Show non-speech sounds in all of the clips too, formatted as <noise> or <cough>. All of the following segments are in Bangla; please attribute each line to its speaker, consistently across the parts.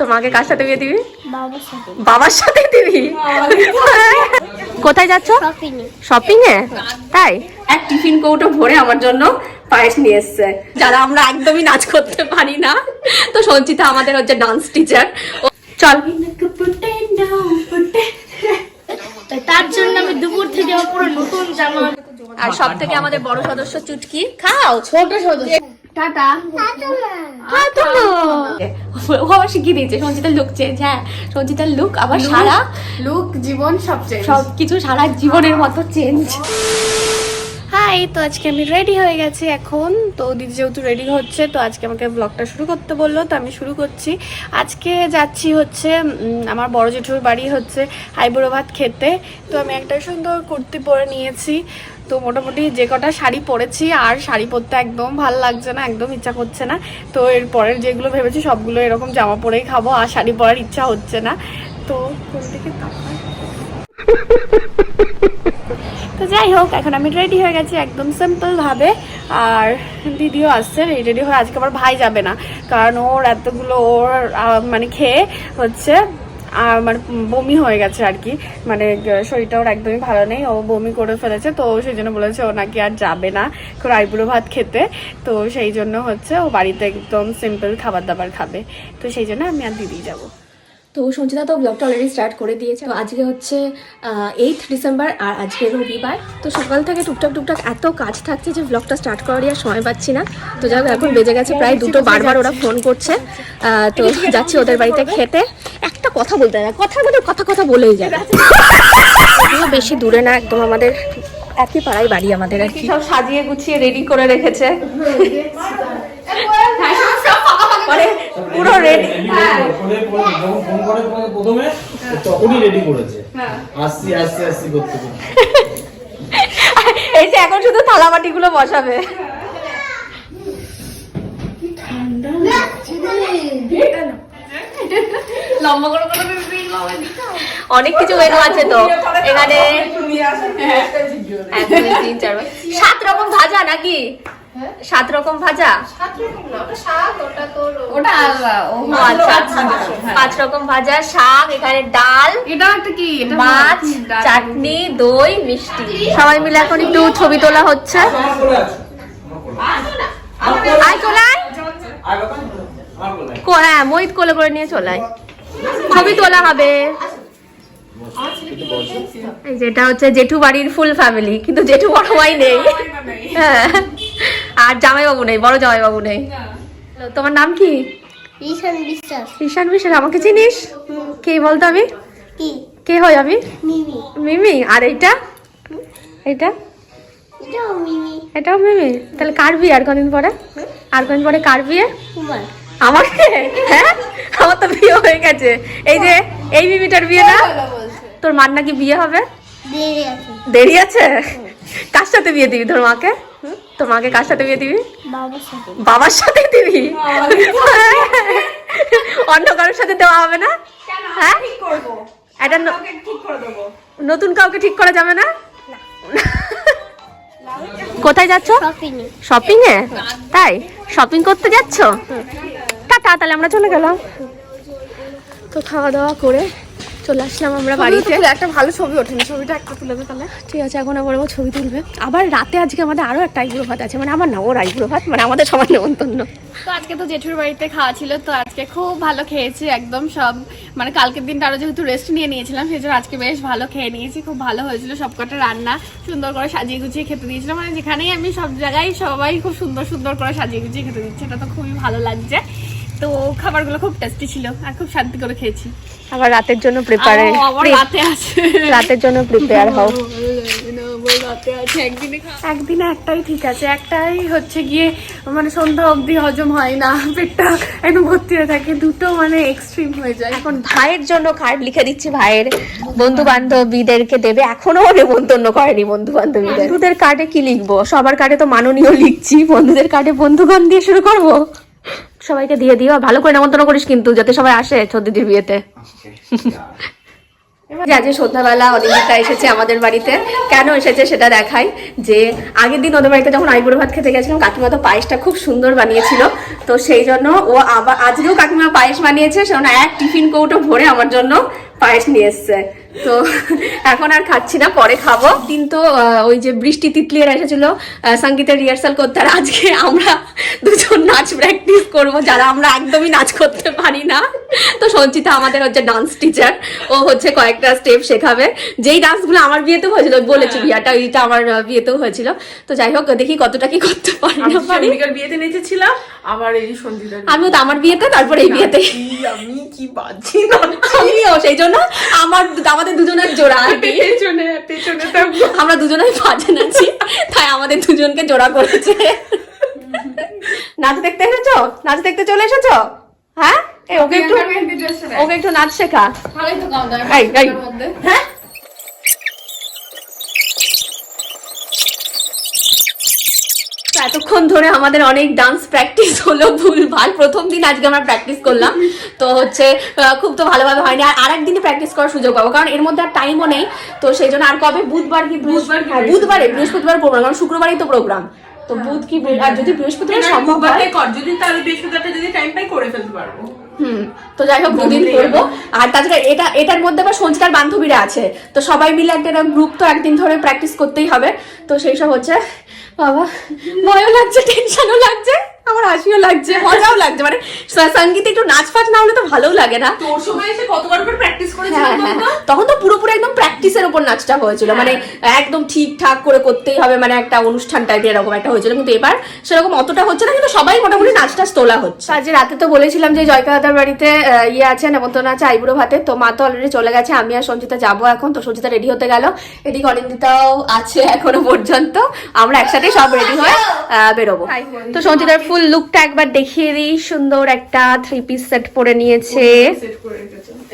Speaker 1: তোমাকে কার সাথে বিয়ে দিবি?
Speaker 2: বাবার সাথে।
Speaker 1: দিবি? কোথায় যাচ্ছ?
Speaker 2: শপিং
Speaker 1: শপিং এ তাই? এক টিফিন কৌটো ভরে আমার জন্য পায়েস নিয়ে এসছে। যারা আমরা একদমই নাচ করতে পারি না তো সঞ্চিতা আমাদের হচ্ছে ডান্স টিচার চল।
Speaker 2: তার জন্য আমি দুপুর থেকে আমার পুরো নতুন জামা
Speaker 1: আর সব থেকে আমাদের বড় সদস্য চুটকি। খাও।
Speaker 2: ছোট সদস্য। টাটা।
Speaker 1: ও আবার শিখিয়ে দিয়েছে সঞ্চিতার লুক চেঞ্জ হ্যাঁ সঞ্চিতার লুক আবার সারা
Speaker 3: লুক জীবন সবচেয়ে
Speaker 1: সব কিছু সারা জীবনের মতো চেঞ্জ
Speaker 3: হাই তো আজকে আমি রেডি হয়ে গেছি। এখন তো দিদি যেহেতু রেডি হচ্ছে তো আজকে আমাকে ব্লগটা শুরু করতে বলল তো আমি শুরু করছি। আজকে যাচ্ছি হচ্ছে আমার বড় জেঠুর বাড়ি হচ্ছে ভাত খেতে তো আমি একটা সুন্দর কুর্তি পরে নিয়েছি। তো মোটামুটি যে কটা শাড়ি পরেছি, আর শাড়ি পরতে একদম ভালো লাগছে না, একদম ইচ্ছা করছে না। তো এর পরের যেগুলো ভেবেছি, সবগুলো এরকম জামা পরেই খাব, আর শাড়ি পরার ইচ্ছা হচ্ছে না। তো কোন দিকে তো যাই হোক, এখন আমি রেডি হয়ে গেছি একদম সিম্পল ভাবে। আর দিদিও আসছে রেডি হয়ে আজকে আমার ভাই যাবে না। কারণ ওর এতগুলো ওর মানে খেয়ে হচ্ছে আর মানে বমি হয়ে গেছে আর কি। মানে শরীরটা ওর একদমই ভালো নেই। ও বমি করে ফেলেছে, তো সেই জন্য বলেছে ও নাকি আর যাবে না কোনো আইবুড়ো ভাত খেতে। তো সেই জন্য হচ্ছে ও বাড়িতে একদম সিম্পল খাবার দাবার খাবে। তো সেই জন্য আমি আর দিদি যাব।
Speaker 1: তো সঞ্চিতা তো ব্লগটা অলরেডি স্টার্ট করে দিয়েছে। তো আজকে হচ্ছে এইথ ডিসেম্বর আর আজকে রবিবার। তো সকাল থেকে টুকটাক টুকটাক এত কাজ থাকছে যে ব্লগটা স্টার্ট করার আর সময় পাচ্ছি না। তো যাই এখন বেজে গেছে প্রায় দুটো বারবার ওরা ফোন করছে। তো যাচ্ছি ওদের বাড়িতে খেতে। একটা কথা বলতে না কথা বলে কথা কথা বলেই যায়। বেশি দূরে না একদম আমাদের একই পাড়ায় বাড়ি আমাদের আর কি। সব সাজিয়ে গুছিয়ে রেডি করে রেখেছে। মানে পুরো রেডি
Speaker 4: ফোনে ফোন করে প্রথমে তখনই রেডি করেছে। আসছি আসছি আসছি করতে <laughs>
Speaker 1: এই যে এখন শুধু থালা বাটিগুলো বসাবে অনেক কিছু মেনু আছে তো। এখানে এক, দুই, তিন, চার, পাঁচ। সাত রকম ভাজা? নাকি সাত রকম ভাজা
Speaker 3: ওটা ও
Speaker 1: আচ্ছা পাঁচ রকম ভাজা শাক এখানে ডাল
Speaker 3: এটা একটা কি?
Speaker 1: মাছ চাটনি দই মিষ্টি। সবাই মিলে এখন একটু ছবি তোলা হচ্ছে। আয় চলায় হ্যাঁ মোহিত কোলে করে নিয়ে চলায়। ছবি তোলা হবে। যেটা হচ্ছে জেঠু বাড়ির ফুল ফ্যামিলি কিন্তু জেঠু বড় ভাই নেই। হ্যাঁ। আর জামাইবাবু নেই বড় জামাইবাবু নেই। তোমার নাম কি?
Speaker 2: ঈশান বিশ্বাস।
Speaker 1: ঈশান বিশ্বাস আমাকে চিনিস? কে বলতো আমি?
Speaker 2: কি?
Speaker 1: কে হয় আমি?
Speaker 2: মিমি।
Speaker 1: মিমি আর এইটা? এইটা?
Speaker 2: এটাও মিমি।
Speaker 1: এটাও মিমি? তাহলে কার বিয়ে? আর কদিন পরে? আর কদিন পরে কার বিয়ে?
Speaker 2: কুমার
Speaker 1: আমাকে? হ্যাঁ? আমার তো বিয়ে হয়ে গেছে। এই যে এই মিমিটার বিয়ে না? তোর মার নাকি বিয়ে হবে?
Speaker 2: দেরি আছে।
Speaker 1: দেরি আছে? কার সাথে বিয়ে দিবি তোর মাকে? তোর মাকে কার সাথে বিয়ে দিবি?
Speaker 2: বাবার সাথে।
Speaker 1: বাবার সাথে দিবি? অন্য কারোর সাথে দেওয়া হবে না? হ্যাঁ? এটা ন- নতুন কাউকে ঠিক করা যাবে না? <laughs> কোথায় যাচ্ছ?
Speaker 2: শপিং
Speaker 1: শপিং এ তাই? শপিং করতে যাচ্ছ? টাটা তাহলে আমরা চলে গেলাম। তো খাওয়া দাওয়া করে চলে আসলাম আমরা বাড়িতে।
Speaker 3: একটা ভালো ছবি ওঠেনি ছবিটা একটা তুলে তাহলে।
Speaker 1: ঠিক আছে এখন আবার ছবি তুলবে। আবার রাতে আজকে আমাদের আরও একটা আইবুড়ো ভাত আছে মানে আমার না ওর আইবুড়ো ভাত মানে আমাদের সবার নেমন্তন্ন।
Speaker 3: তো আজকে তো জেঠুর বাড়িতে খাওয়া ছিল তো আজকে খুব ভালো খেয়েছি একদম সব মানে কালকের দিনটা আরও যেহেতু রেস্ট নিয়ে নিয়েছিলাম সেই জন্য আজকে বেশ ভালো খেয়ে নিয়েছি খুব ভালো হয়েছিল সবকটা রান্না সুন্দর করে সাজিয়ে গুছিয়ে খেতে দিয়েছিলাম মানে যেখানেই আমি সব জায়গায় সবাই খুব সুন্দর সুন্দর করে সাজিয়ে গুছিয়ে খেতে দিচ্ছে এটা তো খুবই ভালো লাগছে। তো খাবারগুলো খুব টেস্টি ছিল আর খুব শান্তি করে খেয়েছি।
Speaker 1: আবার রাতের জন্য
Speaker 3: আবার রাতে আছে।
Speaker 1: রাতের জন্য প্রিপেয়ার হও। <laughs>
Speaker 3: একদিনে একটাই ঠিক আছে একটাই হচ্ছে গিয়ে মানে সন্ধ্যা অবধি হজম হয় না পেটটা একদম ভর্তি হয়ে থাকে দুটো মানে এক্সট্রিম হয়ে যায়।
Speaker 1: এখন ভাইয়ের জন্য কার্ড লিখে দিচ্ছি ভাইয়ের বন্ধু বান্ধবীদেরকে দেবে এখনও নেমন্তন্ন করেনি বন্ধু বান্ধবীদের বন্ধুদের কার্ডে কি লিখব? সবার কার্ডে তো মাননীয় লিখছি। বন্ধুদের কার্ডে বন্ধুগণ দিয়ে শুরু করব? সবাইকে দিয়ে দিও। ভালো করে নেমন্তন্ন করিস কিন্তু যাতে সবাই আসে ছদ্দিদির বিয়েতে। যে। আজকে সন্ধ্যাবেলা অনিন্দিতা এসেছে আমাদের বাড়িতে কেন এসেছে সেটা দেখাই। যে আগের দিন ওদের বাড়িতে যখন আইবুড়ো ভাত খেতে গেছিলাম কাকিমা তো পায়েসটা খুব সুন্দর বানিয়েছিল। তো সেই জন্য ও আবার আজকেও কাকিমা পায়েস বানিয়েছে সেজন্য এক টিফিন কৌটো ভরে আমার জন্য পায়েস নিয়ে এসছে। তো এখন আর খাচ্ছি না পরে খাব। দিন তো আহ, ওই যে বৃষ্টি তিতলিরা এসেছিল সঙ্গীতের রিহার্সাল করতে আর আজকে আমরা দুজন নাচ প্র্যাকটিস করব যারা আমরা একদমই নাচ করতে পারি না। তো সঞ্চিতা আমাদের হচ্ছে ডান্স টিচার ও হচ্ছে কয়েকটা স্টেপ শেখাবে। যেই ডান্সগুলো আমার বিয়েতেও হয়েছিল বলেছি বিয়াটা ওইটা আমার বিয়েতেও হয়েছিল। তো যাই হোক দেখি কতটা কি করতে পারি না পারি।
Speaker 5: বিয়েতে নেচেছিলাম? আবার এই সন্ধিকার
Speaker 1: আমিও তো আমার বিয়েতে তারপর এই বিয়েতে।
Speaker 5: আমি কি বাজি না
Speaker 1: আমিও সেই জন্য আমার আমাদের দুজনের জোড়া <laughs>
Speaker 5: পেছনে পেছনে <laughs>
Speaker 1: আমরা দুজনেই বাজে নাচি তাই আমাদের দুজনকে জোড়া করেছে। নাচ দেখতে এসেছ? নাচ দেখতে চলে এসেছ? হ্যাঁ? ওকে একটু ওকে একটু নাচ শেখা। এই, এই। হ্যাঁ? এতক্ষণ ধরে আমাদের অনেক ডান্স প্র্যাকটিস হলো ভুল ভালো। প্রথম দিন আজকে আমরা প্র্যাকটিস করলাম। তো হচ্ছে খুব তো ভালোভাবে হয়নি। আর আরেক দিনে প্র্যাকটিস করার সুযোগ পাবো। কারণ এর মধ্যে আর টাইমও নেই। তো সেই জন্য আর কবে? বুধবার কি বুধবার বুধবারে বৃহস্পতিবার প্রোগ্রাম কারণ শুক্রবারই তো প্রোগ্রাম তো বুধ কি আর যদি বৃহস্পতিবার সম্ভব হয়
Speaker 5: কর। যদি তাহলে বৃহস্পতিবারটা যদি টাইম পাই করে ফেলতে পারব।
Speaker 1: হুম। তো যাই হোক দুদিন করব। আর তাছাড়া এটা এটার মধ্যে আবার সঞ্চিতার বান্ধবীরা আছে। তো সবাই মিলে একটা গ্রুপ তো একদিন ধরে প্র্যাকটিস করতেই হবে। তো সেই সব হচ্ছে বাবা ভয়ও লাগছে টেনশনও লাগছে। আমার হাসিও লাগছে মজাও লাগছে। মানে সঙ্গীতে একটু নাচ ফাচ না হলে তো ভালোও লাগে না।
Speaker 5: তোর সময় এসে কতবার করে প্র্যাকটিস
Speaker 1: হ্যাঁ
Speaker 5: করেছিলাম
Speaker 1: হ্যাঁ তখন তো পুরোপুরি একদম প্র্যাকটিসের উপর নাচটা হয়েছিল। মানে একদম ঠিকঠাক করে করতেই হবে মানে একটা অনুষ্ঠান টাইপের এরকম একটা হয়েছিল। কিন্তু এবার সেরকম অতটা হচ্ছে না কিন্তু সবাই মোটামুটি নাচ টাচ তোলা হচ্ছে। আজ রাতে তো বলেছিলাম যে জয়কাদার বাড়িতে ইয়ে আছে নেমন্তন্ন আছে আইবুড়ো ভাতে তো মা তো অলরেডি চলে গেছে আমি আর সঞ্চিতা যাব এখন। তো সঞ্চিতা রেডি হতে গেল। এদিকে অনিন্দিতাও আছে এখনও পর্যন্ত। আমরা একসাথে সব রেডি হয়ে আহ, বেরোবো। তো সঞ্চিতার ফুল লুকটা একবার দেখিয়ে দিই। সুন্দর একটা থ্রি পিস সেট পরে নিয়েছে।
Speaker 5: সেট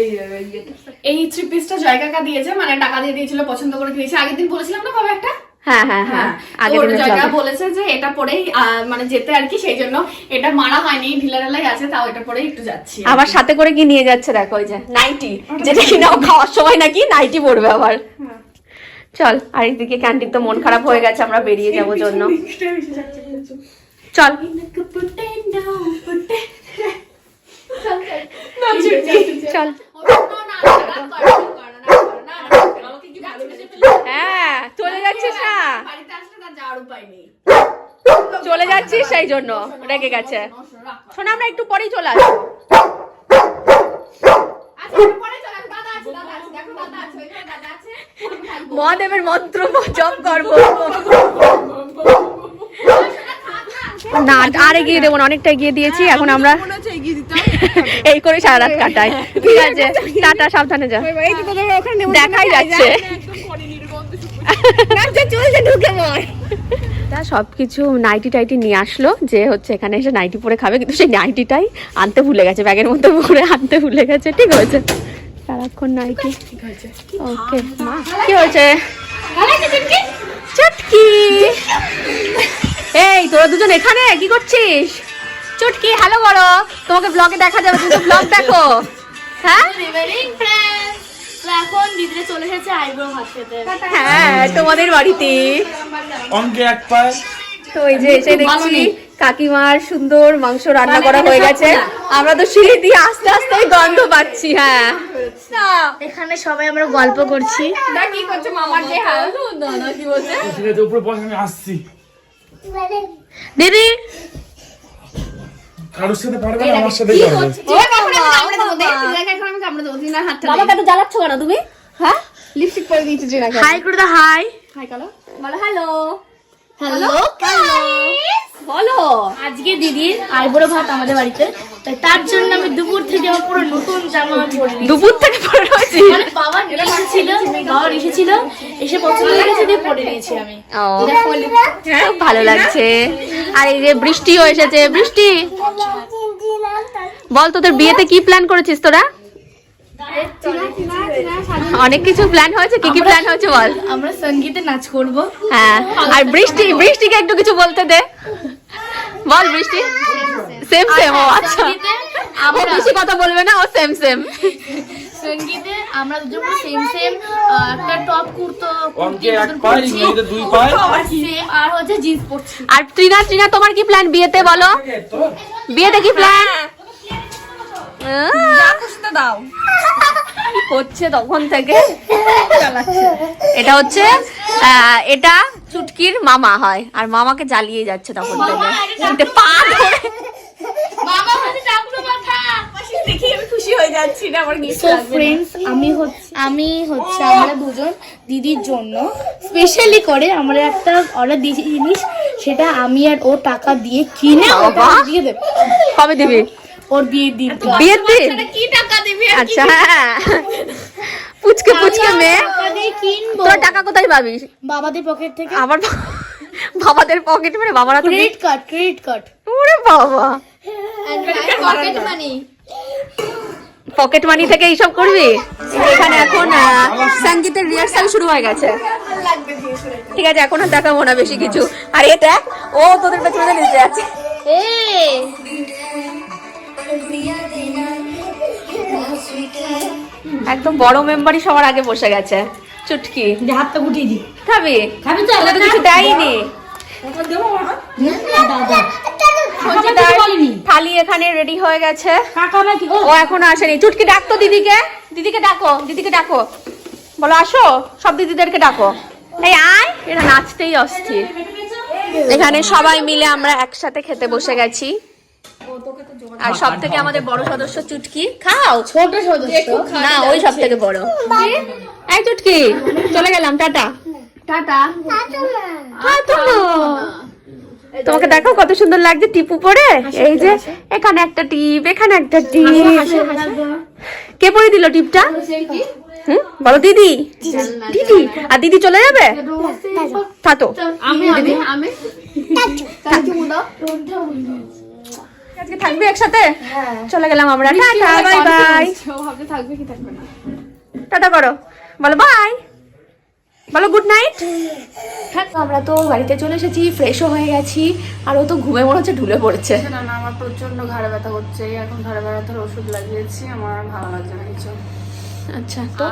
Speaker 5: এই এই ইয়েটা।
Speaker 3: এই থ্রি পিসটা জয় কাকা দিয়েছে মানে টাকা দিয়ে দিয়েছিল পছন্দ করে দিয়েছে। আগের দিন বলেছিলাম না কবে একটা?
Speaker 1: হ্যাঁ হ্যাঁ হ্যাঁ। আগে
Speaker 3: তো
Speaker 1: দিনের
Speaker 3: জয় কাকা
Speaker 1: vlog-এ।
Speaker 3: বলেছে যে এটা পরেই আহ, মানে যেতে আর কি সেই জন্য এটা মারা হয়নি ঢিলা আছে তাও এটা পরেই একটু যাচ্ছি
Speaker 1: আবার সাথে করে কি নিয়ে যাচ্ছে দেখো ওই যে নাইটি যেটা কিনা খাওয়ার সময় নাকি নাইটি পড়বে আবার। চল আর এইদিকে ক্যান্টিন তো মন খারাপ হয়ে গেছে আমরা বেরিয়ে যাব জন্য। চল। চল হ্যাঁ চলে যাচ্ছিস না চলে যাচ্ছিস সেই জন্য রেগে গেছে শোনা আমরা একটু পরেই চলে আসব
Speaker 3: মহাদেবের মন্ত্র পরে চলে আসো। দাদা আছে দাদা আছে দেখো দাদা আছে ওইখানে দাদা আছে আমি থাকব।
Speaker 1: মহাদেবের মন্ত্র জপ করব না আর এগিয়ে দেবো না অনেকটা এগিয়ে দিয়েছি এখন আমরা <laughs> এই করে সারা রাত কাটাই। ঠিক আছে টাটা সাবধানে যা। দেখাই যাচ্ছে তা সবকিছু নাইটি টাইটি নিয়ে আসলো যে হচ্ছে এখানে এসে নাইটি পরে খাবে কিন্তু সেই নাইটিটাই আনতে ভুলে গেছে ব্যাগের মধ্যে পরে আনতে ভুলে গেছে ঠিক হয়েছে সারাক্ষণ নাইটি। ওকে কি হয়েছে? চটকি? এই তোরা দুজন এখানে? কি করছিস? চটকি হ্যালো বলো তোমাকে ব্লগে দেখা যাবে তুমি ব্লগ দেখো। হ্যাঁ?
Speaker 2: এখন দিদিরা চলে এসেছে আইব্রো ভাত
Speaker 1: হ্যাঁ তোমাদের বাড়িতে।
Speaker 4: অঙ্কে এক পায়।
Speaker 1: তো এই যে এসে দেখছি কাকিমার সুন্দর মাংস রান্না করা হয়ে গেছে। আমরা তো সিঁড়ি দিয়ে আস্তে আস্তে গন্ধ পাচ্ছি হ্যাঁ।
Speaker 2: এখানে সবাই আমরা গল্প করছি।
Speaker 1: কি করছে? মামার যে হাল। কি বলছে?
Speaker 4: উপরে বস আমি আসছি।
Speaker 1: দিদি।
Speaker 4: কারোর সাথে পারবে না আমার সাথে
Speaker 1: মামাকে জ্বালাচ্ছ কেন তুমি? হ্যাঁ? লিপস্টিক পরে দিয়েছ যে
Speaker 2: হাই করে দাও হাই
Speaker 1: বলো হ্যালো
Speaker 2: হ্যালো
Speaker 1: বলো।
Speaker 2: আজকে দিদির আইব্রো ভাত আমাদের বাড়িতে। তাই তার জন্য আমি দুপুর থেকে আমার পুরো নতুন জামা পরে
Speaker 1: দুপুর থেকে পরে রয়েছি
Speaker 2: এসেছিল এসে পছন্দ হয়ে গেছে দিয়ে পরে নিয়েছি আমি।
Speaker 1: খুব ভালো লাগছে। আর এই যে বৃষ্টিও এসেছে বৃষ্টি। বল তোদের বিয়েতে কি প্ল্যান করেছিস তোরা? অনেক কিছু প্ল্যান হয়েছে কি কি প্ল্যান হয়েছে বল?
Speaker 2: আমরা সঙ্গীতে নাচ করব।
Speaker 1: হ্যাঁ আর বৃষ্টি বৃষ্টিকে একটু কিছু বলতে দে। বল বৃষ্টি। সেম সেম ও আচ্ছা। ও বেশি কথা বলবে না ও সেম সেম
Speaker 2: সঙ্গীতে আমরা দুজন পুরো সেম সেম একটা টপ কুর্তো
Speaker 4: অঙ্কে এক পায় ইংরেজিতে দুই পায়।
Speaker 2: সেম আর হচ্ছে জিন্স পরছি।
Speaker 1: আর ট্রিনা ট্রিনা তোমার কি প্ল্যান বিয়েতে বলো? বিয়েতে কি প্ল্যান
Speaker 3: দাও।
Speaker 1: হচ্ছে তখন থেকে। এটা হচ্ছে এটা চুটকির মামা হয়। আর মামাকে জ্বালিয়ে যাচ্ছে তখন থেকে। পা ধরে।
Speaker 2: মামা।
Speaker 3: দেখি আমি খুশি হয়ে যাচ্ছি না আমার গিফট
Speaker 2: সো ফ্রেন্ডস আমি হচ্ছে আমি হচ্ছে আমরা দুজন দিদির জন্য স্পেশালি করে আমরা একটা অর্ডার দিয়েছি জিনিস সেটা আমি আর ও টাকা দিয়ে কিনে ওটা দিয়ে দেবো।
Speaker 1: কবে দিবি?
Speaker 2: ওর বিয়ে দিন।
Speaker 1: বিয়ের দিন।
Speaker 2: কি টাকা দিবি
Speaker 1: আচ্ছা হ্যাঁ। পুচকে পুচকে মেয়ে।
Speaker 2: টাকা কিনবো।
Speaker 1: তোর টাকা কোথায় পাবি?
Speaker 2: বাবাদের পকেট থেকে।
Speaker 1: আবার বাবাদের পকেট মানে বাবারা তো
Speaker 2: ক্রেডিট কার্ড ক্রেডিট কার্ড
Speaker 1: ওরে বাবা।
Speaker 2: পকেট মানি
Speaker 1: পকেট মানি থেকে এইসব করবি? এখানে এখন সঙ্গীতের রিহার্সাল শুরু হয়ে গেছে। ঠিক আছে এখন আর দেখাবো না বেশি কিছু। আর এটা ও তোদের পেছনে নিতে যাচ্ছে একদম বড় মেম্বারই সবার আগে বসে গেছে। চুটকি।
Speaker 2: হাতটা গুটিয়ে দি।
Speaker 1: খাবি?
Speaker 2: খাবি তো
Speaker 1: কিছু দেয়নি। সঞ্চিতার থালি এখানে রেডি হয়ে গেছে।
Speaker 2: কাকা নাকি? ও।
Speaker 1: ও এখনও আসেনি। চুটকি ডাকতো দিদিকে। দিদিকে ডাকো দিদিকে ডাকো। বলো আসো। সব দিদিদেরকে ডাকো। এই আয়। এরা নাচতেই অস্থির। এখানে সবাই মিলে আমরা একসাথে খেতে বসে গেছি। আর সব থেকে আমাদের বড় সদস্য চুটকি। খাও।
Speaker 2: ছোট সদস্য।
Speaker 1: না ওই সব থেকে বড়। এই চুটকি। চলে গেলাম টাটা।
Speaker 2: টাটা।
Speaker 1: হ্যাঁ তো তোমাকে দেখো। কত সুন্দর লাগছে টিপু পরে। এই যে এখানে একটা টিপ এখানে একটা টিপ। কে পরে দিল টিপটা? হুম? বলো দিদি। দিদি। আর দিদি চলে যাবে? থাকো
Speaker 2: আমি আমি আমি।
Speaker 1: আজকে থাকবে একসাথে? চলে গেলাম আমরা। Tata bye bye.
Speaker 3: থাকবে কি থাকবে না।
Speaker 1: টাটা করো। বলো বাই। বলো গুড নাইট হ্যাঁ আমরা তো বাড়িতে চলে এসেছি ফ্রেশও হয়ে গেছি আর ও তো ঘুমে মনে হচ্ছে ঢুলে পড়ছে।
Speaker 3: না না আমার প্রচণ্ড ঘাড়ে ব্যথা হচ্ছে এখন ঘাড়ে ব্যথার ওষুধ লাগিয়েছি আমার ভালো লাগছে না কিছু।
Speaker 1: আচ্ছা তো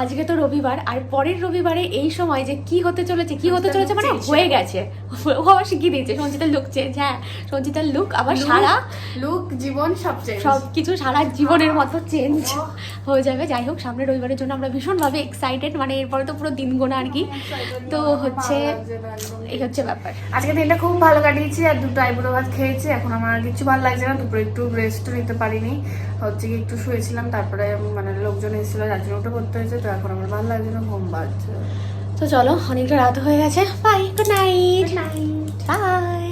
Speaker 1: আজকে তো রবিবার আর পরের রবিবারে এই সময় যে কি হতে চলেছে কি হতে চলেছে মানে হয়ে গেছে। <laughs> ও আবার শিখিয়ে দিয়েছে সঞ্চিতার লুক চেঞ্জ হ্যাঁ সঞ্চিতার লুক আবার সারা
Speaker 3: লুক জীবন সবচেয়ে
Speaker 1: সব কিছু সারা জীবনের মতো চেঞ্জ হয়ে যাবে। যাই হোক সামনে রবিবারের জন্য আমরা ভীষণভাবে এক্সাইটেড মানে এরপরে তো পুরো দিন গোনা আর কি। তো হচ্ছে এই হচ্ছে ব্যাপার।
Speaker 3: আজকে দিনটা খুব ভালো কাটিয়েছি আর দুটো আইবুড়ো ভাত খেয়েছি। এখন আমার আর কিছু ভালো লাগছে না দুপুরে একটু রেস্ট নিতে পারিনি। হচ্ছে কি একটু শুয়েছিলাম তারপরে মানে লোকজন এসেছিল যার জন্য ওটা করতে হয়েছে তো এখন আমার ভালো লাগছে না ঘুম পাচ্ছে।
Speaker 1: তো চলো অনেকটা রাত হয়ে গেছে। Bye good night bye